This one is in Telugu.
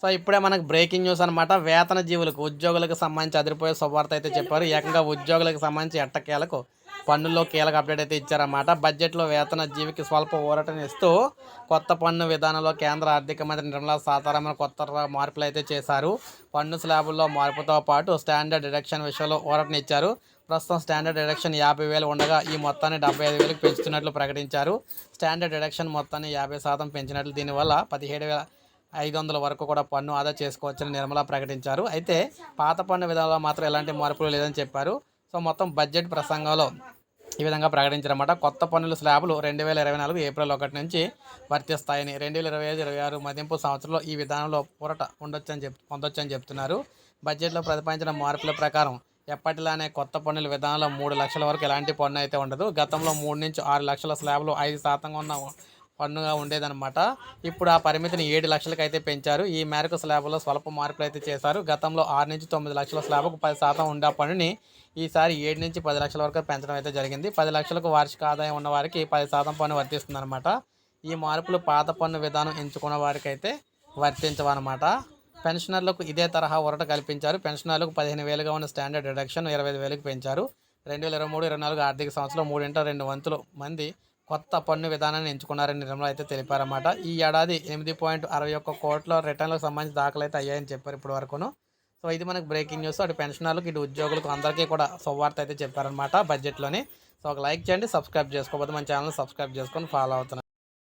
సో ఇప్పుడే మనకు బ్రేకింగ్ న్యూస్ అనమాట వేతన జీవులకు ఉద్యోగులకు సంబంధించి అదిరిపోయే శుభవార్త అయితే చెప్పారు. ఏకంగా ఉద్యోగులకు సంబంధించి ఎట్టకేలకు పన్నుల్లో కీలక అప్డేట్ అయితే ఇచ్చారన్నమాట. బడ్జెట్లో వేతన జీవికి స్వల్ప ఊరటని ఇస్తూ కొత్త పన్ను విధానంలో కేంద్ర ఆర్థిక మంత్రి నిర్మలా సీతారామన్ కొత్త మార్పులు అయితే చేశారు. పన్ను స్లాబుల్లో మార్పుతో పాటు స్టాండర్డ్ డిడక్షన్ విషయంలో ఊరటనిచ్చారు ప్రస్తుతం స్టాండర్డ్ డిడక్షన్ యాభై వేలు ఉండగా ఈ మొత్తాన్ని డెబ్బై ఐదు వేలకు పెంచుతున్నట్లు ప్రకటించారు. స్టాండర్డ్ డిడక్షన్ మొత్తాన్ని యాభై శాతం పెంచినట్లు దీనివల్ల పదిహేడు వేల ఐదు వందల వరకు కూడా పన్ను ఆదా చేసుకోవచ్చని నిర్మలా ప్రకటించారు. అయితే పాత పన్ను విధానంలో మాత్రం ఎలాంటి మార్పులు లేదని చెప్పారు. సో మొత్తం బడ్జెట్ ప్రసంగంలో ఈ విధంగా ప్రకటించారన్నమాట. కొత్త పన్నుల స్లాబులు రెండు వేల ఇరవై నాలుగు ఏప్రిల్ ఒకటి నుంచి వర్తిస్తాయని రెండు వేల ఇరవై ఐదు ఇరవై ఆరు మదింపు సంవత్సరంలో ఈ విధానంలో పూరట ఉండొచ్చని చెప్ పొందొచ్చని చెప్తున్నారు. బడ్జెట్లో ప్రతిపాదించిన మార్పుల ప్రకారం ఎప్పటిలానే కొత్త పన్నుల విధానంలో మూడు లక్షల వరకు ఎలాంటి పన్ను అయితే ఉండదు. గతంలో మూడు నుంచి ఆరు లక్షల స్లాబ్లు ఐదు శాతంగా ఉన్న పన్నుగా ఉండేదన్నమాట. ఇప్పుడు ఆ పరిమితిని ఏడు లక్షలకు అయితే పెంచారు. ఈ మేరకు స్లాబ్లో స్వల్ప మార్పులు అయితే చేశారు. గతంలో ఆరు నుంచి తొమ్మిది లక్షల స్లాబ్కు పది శాతం ఉండే పన్నుని ఈసారి ఏడు నుంచి పది లక్షల వరకు పెంచడం అయితే జరిగింది. పది లక్షలకు వార్షిక ఆదాయం ఉన్న వారికి పది శాతం పన్ను వర్తిస్తుందన్నమాట. ఈ మార్పులు పాత పన్ను విధానం ఎంచుకున్న వారికైతే వర్తించవన్నమాట. పెన్షనర్లకు ఇదే తరహా ఊరట కల్పించారు. పెన్షనర్లకు పదిహేను వేలుగా ఉన్న స్టాండర్డ్ డిడక్షన్ ఇరవై ఐదు వేలకు పెంచారు. రెండు వేల ఇరవై మూడు ఇరవై నాలుగు ఆర్థిక సంవత్సరంలో మూడింట రెండు వంతులు మంది కొత్త పన్ను విధానాన్ని ఎంచుకున్నారని నిర్మల అయితే తెలిపారన్నమాట. ఈ ఏడాది ఎనిమిది పాయింట్ అరవై ఒక్క కోట్ల రిటర్న్లకు సంబంధించి దాఖలు అయితే అయ్యాయని చెప్పారు ఇప్పటి వరకును. సో ఇది మనకు బ్రేకింగ్ న్యూస్ అటు పెన్షనర్లకు ఇటు ఉద్యోగులకు అందరికీ కూడా శుభవార్త అయితే చెప్పారనమాట బడ్జెట్లోని సో ఒక లైక్ చేయండి సబ్స్క్రైబ్ చేసుకోకపోతే మన ఛానల్ సబ్స్క్రైబ్ చేసుకొని ఫాలో అవుతున్నాను